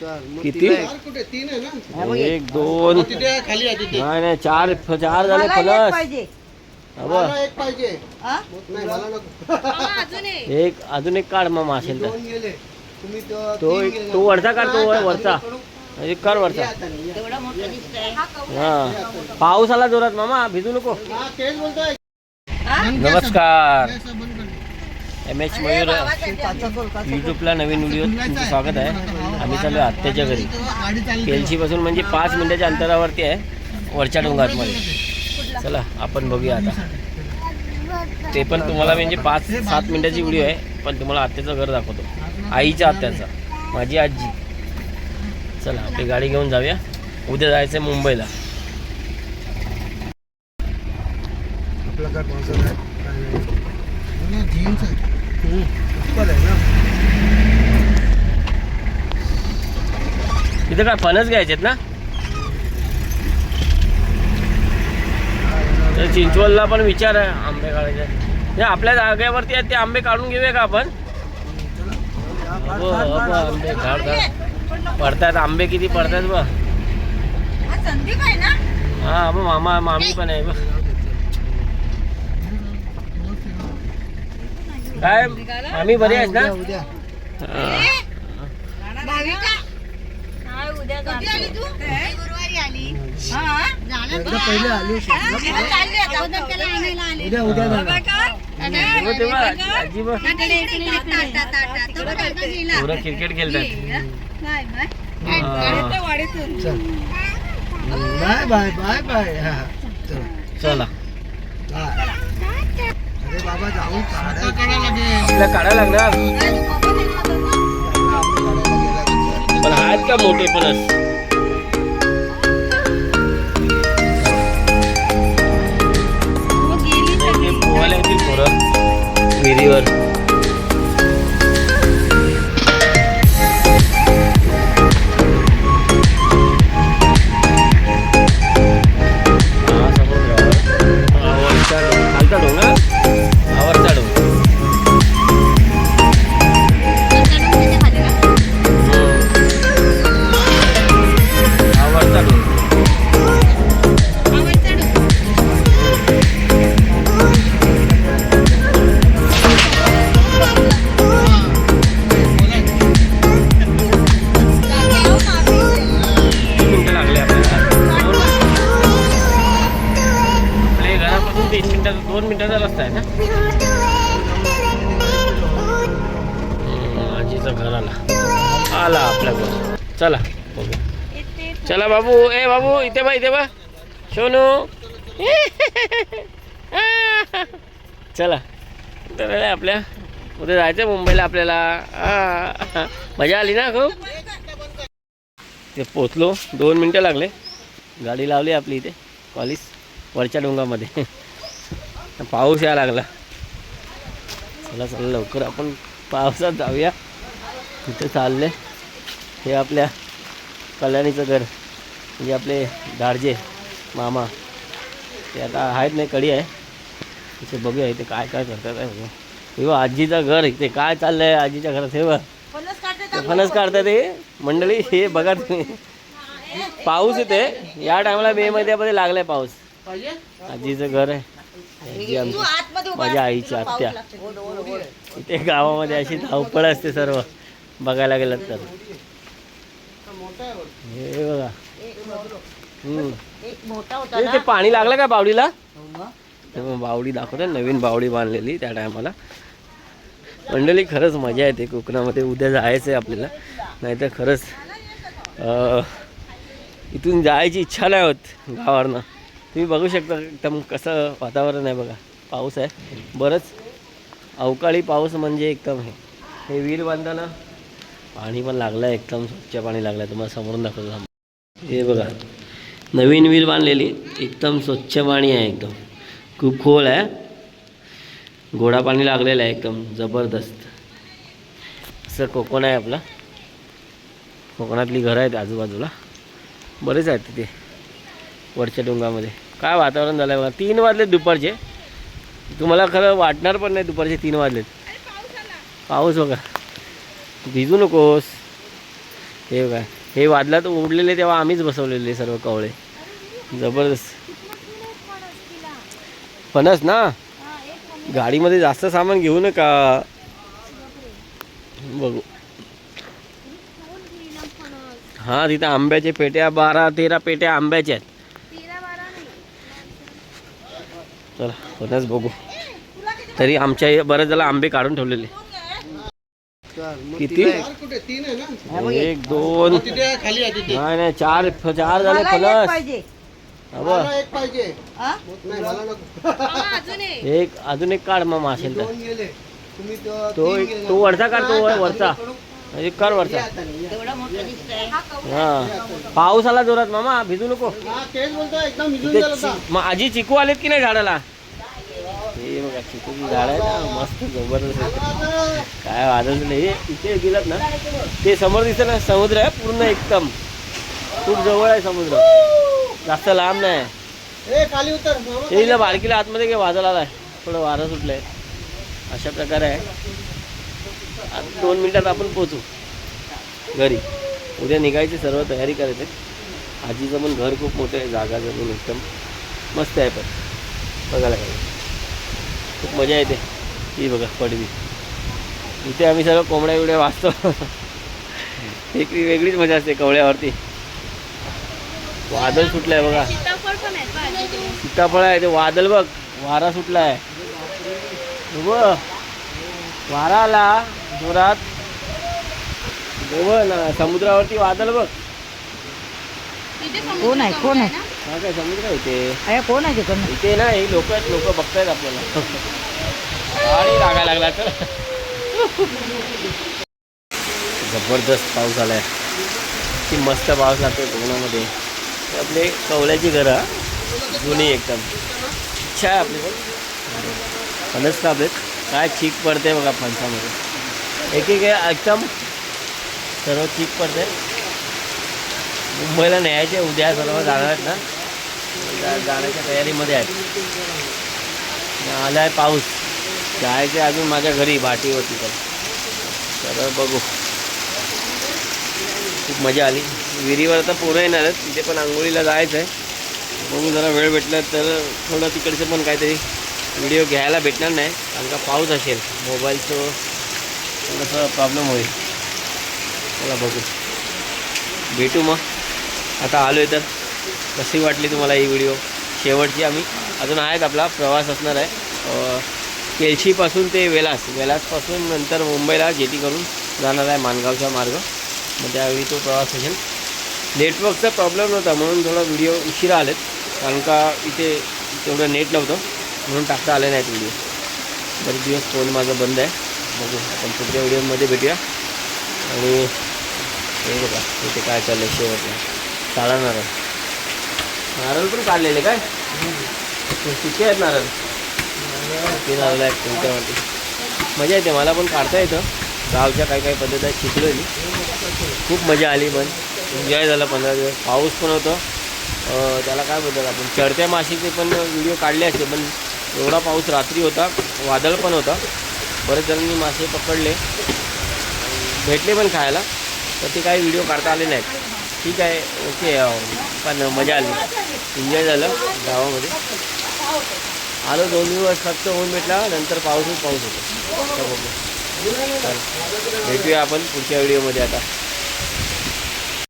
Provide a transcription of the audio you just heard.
किती? कुठे? तीन आहे ना? एक दोन. नाही नाही चार चार झाले मला एक फणस पाहिजे. अबा, मला एक पाहिजे. हा? नाही मला नको. एक. अजून एक काढ मग असेल तर. दोन गेले. तुम्ही तो तो वरचा काढ तो वर- वरचा. करू. एक कर वरचा. हा पाऊस आला जोरात मामा. भिजू नको. हा, नमस्कार. असं बंद कर. एम एच मयूर युट्यूबला नवीन व्हिडिओ तुमचं स्वागत आहे. आम्ही चालू आत्याच्या घरी. गाडी चालली केलशी पासून म्हणजे पाच मिनिटाच्या अंतरावरती आहे वरच्या डोंगरातमध्ये. चला आपण बघूया आता. ते पण तुम्हाला म्हणजे पाच सात मिनिटाची व्हिडिओ आहे पण तुम्हाला आत्याचं घर दाखवतो. आईच्या आत्याचा माझी आजी. चला आपली गाडी घेऊन जाऊया. उद्या जायचं आहे मुंबईला. आपलं घर कोणचं आहे? काय नाही. हो ना, jeans आहे. Super आहे ना इथं काय फणस घ्यायचेत ना? तर चिंचवडला पण विचार आहे आंबे काढायचे. आपल्या जागेवरती आहेत ते आंबे काढून घेऊया का आपण? हो, हो, आंबे काढ काढ पडतात आंबे किती पडतात बघ. हा संदीप आहे ना हा मग मामा मामी पण आहे बघ. काय? मामी बरी आहेस ना? उद्या हा. गुरुवारी आली. हा? पहिले आली. उद्या उद्या क्रिकेट खेळतात. Bye, bye. Bye bye bye bye. हा. चला. बाबा जाऊन काढायला आपल्या का मोठे फणस हो, गेली ते पोहायला येतील पोरं विहिरीवर दोन मिनिटाचा रस्ता आहे ना? आजीचं घर आला. आला आपल्या घर. चला चला बाबू ए बाबू इथे बा इथे बा. सोनू चला. तर आहे आपल्या. उद्या जायचं मुंबईला आपल्याला. मजा आली ना खूप? ते पोचलो दोन मिनटं लागले. गाडी लावली आपली इथे. कॉलेज वरच्या डोंगामध्ये. पाऊस यायला लागला. चला चला लवकर आपण पावसात जाऊया. तिथे चालले हे आपल्या कल्याणीचं घर. म्हणजे आपले दाडजे मामा. ते आता आहेत नाही कडी आहे. तिथे बघूया इथे काय काय करतात आहे बघू आजीचं घर इथे. काय चाललंय आजीच्या घरात? हे बघ. फणस काढते ते फणस काढतात हे. मंडळी हे बघा तुम्ही. पाऊस येते या टायमाला मे मध्ये लागलाय पाऊस. आजीचं घर आहे. तू आतमध्ये उभा माझ्या. आईची तुला पाऊस आत्या. लागते. इथे गावामध्ये अशी धावपळ असते सर्व. बघायला गेलं तर. हे बघा. हम्म. एक मोठा होता ते पाणी लागलं का बावडीला? बावडी दाखवते नवीन बावडी बांधलेली त्या टायमाला. मंडळी खरंच मजा येते कोकणामध्ये. उद्या जायचं आहे आपल्याला. नाहीतर खरंच अं, इथून जायची इच्छा नाही होत गावावरनं. तुम्ही बघू शकता एकदम कसं वातावरण आहे बघा. पाऊस आहे. बरंच अवकाळी पाऊस म्हणजे एकदम हे. हे विहीर बांधताना पाणी पण लागलं आहे एकदम स्वच्छ पाणी लागलं आहे तुम्हाला समोरून दाखवतो हे बघा. नवीन विहीर बांधलेली. एकदम स्वच्छ पाणी आहे एकदम. खूप खोल आहे. गोडा पाणी लागलेलं आहे एकदम. जबरदस्त. असं कोकण आहे आपला. कोकणातली घरं आहेत आजूबाजूला. बरेच आहेत तिथे. वरच्या डोंगामध्ये. काय वातावरण झालं आहे बघा. तीन वाजले दुपारचे. तुम्हाला खरं वाटणार पण नाही दुपारचे तीन वाजलेत. पाऊस बघा. भिजू नकोस. हे काय हे वादलात उडलेले तेव्हा आम्हीच बसवलेले सर्व कवळे. जबरदस्त. फणस ना? गाडीमध्ये जास्त सामान घेऊ नका. बघू. हा तिथे आंब्याचे पेट्या बारा तेरा पेट्या आंब्याच्या आहेत. चला फणस बघू. तरी आमच्या बरेच जला आंबे काढून ठेवलेले. किती? कुठे तीन आहे ना एक दोन. तिथे आहे, खाली आहे तिथे नाही नाही चार चार झाले मला एक फणस पाहिजे. बघ. मला एक पाहिजे? नाही मला नको. अजून एक. एक अजून एक काढ मग असेल तर. दोन गेले. तुम्ही तो तो वरचा काढ, तो वरचा. एक कर वरचा हा. पाऊस आला जोरात मामा भिजू नको. हा चि- मग आजी चिकू आलेत की नाही झाडाला? हे बघा चिकूची झाड आहे ना मस्त जबरदस्त आहे. काय वादळ नाही. हे इथे गेलात ना ते समोर दिसतं ना समुद्र आहे पूर्ण एकदम. खूप जवळ आहे समुद्र. जास्त लांब नाही. ए खाली उतर मामा ते इला बारकीला आतमध्ये काय वादळ आलाय? थोडं वारं सुटलंय. अशा प्रकारे आहे. दोन मिनिटात आपण पोचू घरी. उद्या निघायची सर्व तयारी करायची. आजीचं पण घर खूप मोठं आहे जागा जमीन एकदम मस्त आहे पण. बघायला पाहिजे खूप मजा येते. ही बघा पडवी. इथे आम्ही सर्व कोंबड्या बिबड्या वाचतो. एक वेगळीच मजा असते कवड्यावरती वादळ सुटलंय बघा. सीताफळ आहे ते वादळ बघ. वारा सुटला आहे बघ. वारा आला. जोरात. बघ ना समुद्रावरती वादळ बघ. कोण आहे? कोण आहे हा काय समुद्र इथे? अरे कोण आहे तिकडनं? इथे ना हे लोक लोक बघतायत आपल्याला. आणि लागायला लागला तर. जबरदस्त पाऊस आलाय की मस्त पाऊस लागतोय कोकणामध्ये. हे आपले कवल्याची घरं जुनी एकदम. इच्छा आहे आपली पण. फणस कापलेत काय चीक पडते बघा फणसामध्ये. एक एक एकदम सर्व चीक पडते मुंबईला न्यायचे उद्या सर्व जाणार आहेत ना. जाण्याच्या तयारीमध्ये आहेत. आला आहे पाऊस. जायचे अजून माझ्या घरी भाटीवरती तर तर बघू. खूप मजा आली. विहिरीवर आता पोरं येणार आहेत. तिथे पण आंघोळीला जायचं आहे बघू जरा वेळ भेटला तर थोडं तिकडचं पण काहीतरी व्हिडिओ घ्यायला भेटणार नाही. कारण का पाऊस असेल. मोबाईलचं थोडंसं प्रॉब्लेम होईल. चला बघू. भेटू मग. आता आलो आहे तर कशी वाटली तुम्हाला ही व्हिडिओ शेवटची आम्ही. अजून आहेत आपला. प्रवास असणार आहे. केळशीपासून ते वेलास. वेलासपासून नंतर मुंबईला जेटी करून जाणार आहे मानगावचा मार्ग. मग त्यावेळी तो प्रवास असेल नेटवर्कचा प्रॉब्लेम नव्हता. म्हणून थोडा व्हिडिओ उशिरा आलेत. कारण का इथे तेवढं नेट नव्हतं. म्हणून टाकता आले नाहीत व्हिडिओ बरेच दिवस फोन माझा बंद आहे. बघू. आपण पुढच्या व्हिडिओमध्ये भेटूया. आणि हे बघा इथे काय चाललं शेवटला. काळा नारळ नारळ पण काढलेले काय? किती आहेत नारळ? किती नारळ आहेत तुमच्यावरती? मजा येते मला पण काढता येतं. गावच्या काही काही पद्धती आहेत शिकलो मी. खूप मजा आली पण. एन्जॉय झाला पंधरा दिवस. पाऊस पण होतं. त्याला काय बोलतात आपण? चढत्या माशीचे पण व्हिडिओ काढले असते पण एवढा पाऊस रात्री होता. वादळ पण होता. बरेच जणांनी मासे पकडले. भेटले पण खायला. तर ते काही व्हिडिओ काढता आले नाहीत. ठीक आहे ओके पण मजा आली. एन्जॉय झालं गावामध्ये. आलो दोन दिवस फक्त ऊन भेटला नंतर पाऊसच पाऊस होतो. भेटूया आपण पुढच्या व्हिडिओमध्ये आता.